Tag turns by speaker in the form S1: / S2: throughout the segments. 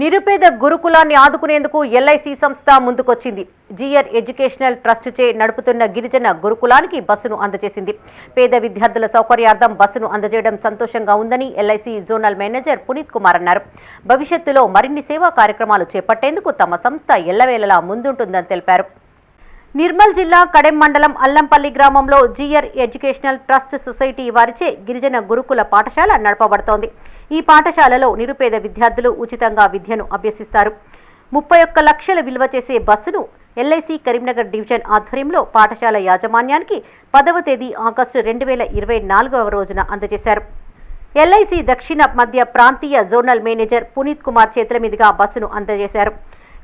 S1: నిరుపేద గురుకులాన్ని ఆదుకునేందుకు ఎల్ఐసి సంస్థ ముందుకొచ్చింది. జిఆర్ ఎడ్యుకేషనల్ ట్రస్ట్ చే నడుపుతున్న గిరిజన గురుకులానికి బస్సును అందజేసింది. పేద విద్యార్థుల సౌకర్యార్థం బస్సును అందజేయడం సంతోషంగా ఉందని LIC zonal manager Puneet Kumar అన్నారు. భవిష్యత్తులో మరిన్ని సేవా కార్యక్రమాలు చేపట్టేందుకు తమ సంస్థ ఎల్లవేళలా ముందుంటుందని తెలిపారు. నిర్మల్ జిల్లా కడెం మండలం అల్లంపల్లి గ్రామంలో జీఆర్ ఎడ్యుకేషనల్ ట్రస్ట్ సొసైటీ వారిచే గిరిజన గురుకుల పాఠశాల నడపబడుతోంది. ఈ పాఠశాలలో నిరుపేద విద్యార్థులు ఉచితంగా విద్యను అభ్యసిస్తారు. ముప్పై ఒక్క లక్షల విలువ చేసే బస్సును ఎల్ఐసి కరీంనగర్ డివిజన్ ఆధ్వర్యంలో పాఠశాల యాజమాన్యానికి పదవ తేదీ ఆగస్టు రెండు వేల ఇరవై నాలుగవ రోజున అందజేశారు. ఎల్ఐసి దక్షిణ మధ్య ప్రాంతీయ జోనల్ మేనేజర్ పునీత్ కుమార్ చేతుల మీదుగా బస్సును అందజేశారు.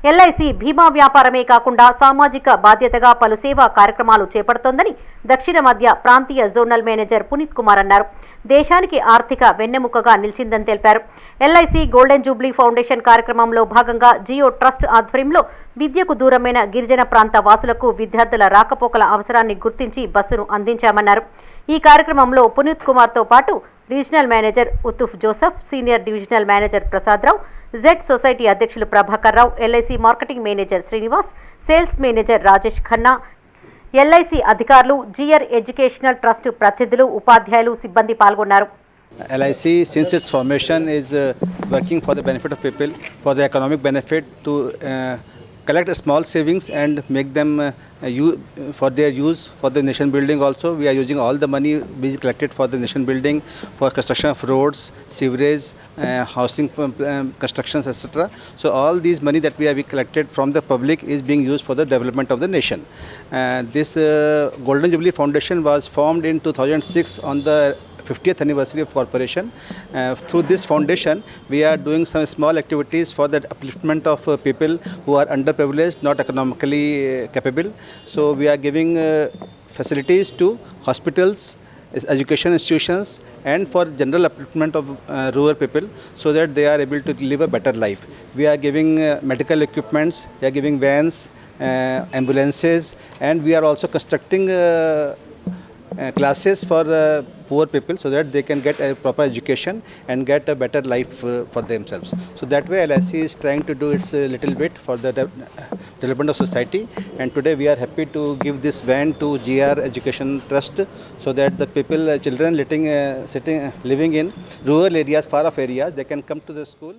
S1: ఎల్ఐసి భీమా వ్యాపారమే కాకుండా సామాజిక బాధ్యతగా పలు సేవా కార్యక్రమాలు చేపడుతోందని దక్షిణ మధ్య ప్రాంతీయ జోనల్ మేనేజర్ పునీత్ కుమార్ అన్నారు. దేశానికి ఆర్థిక వెన్నెముకగా నిలిచిందని తెలిపారు. ఎల్ఐసి గోల్డెన్ జూబ్లీ ఫౌండేషన్ కార్యక్రమంలో భాగంగా జియో ట్రస్ట్ ఆధ్వర్యంలో విద్యకు దూరమైన గిరిజన ప్రాంత వాసులకు విద్యార్థుల రాకపోకల అవసరాన్ని గుర్తించి బస్సును అందించామన్నారు. ఈ కార్యక్రమంలో పునీత్ కుమార్తో పాటు regional manager ఉతుఫ్ Joseph senior divisional manager Prasadarao Z society అధ్యక్షులు Prabhakar Rao LIC marketing manager Srinivas sales manager Rajesh Khanna LIC అధికారులు జిఆర్ ఎడ్యుకేషనల్ ట్రస్ట్ ప్రతినిధులు ఉపాధ్యాయులు సిబ్బంది పాల్గొన్నారు.
S2: LIC, since its formation, is uh, working for the benefit of people, for the economic benefit to uh, collect small savings and make them uh, use, for their use for the nation building also. We are using all the money being collected for the nation building, for construction of roads, sewerage, uh, housing um, um, constructions, etc. So all these money that we have collected from the public is being used for the development of the nation. Uh, this uh, Golden Jubilee Foundation was formed in 2006 on the 50th anniversary of corporation. Uh, through this foundation, we are doing some small activities for the upliftment of uh, people who are underprivileged, not economically uh, capable. So we are giving uh, facilities to hospitals, education institutions, and for general upliftment of uh, rural people, so that they are able to live a better life. We are giving uh, medical equipments, we are giving vans, uh, ambulances, and we are also constructing. Uh, classes for uh, poor people so that they can get a proper education and get a better life uh, for themselves. So that way LIC is trying to do its little bit for the de- development of society and today we are happy to give this van to GR Education Trust so that the people, children living, sitting, living in rural areas, far off areas, they can come to the school.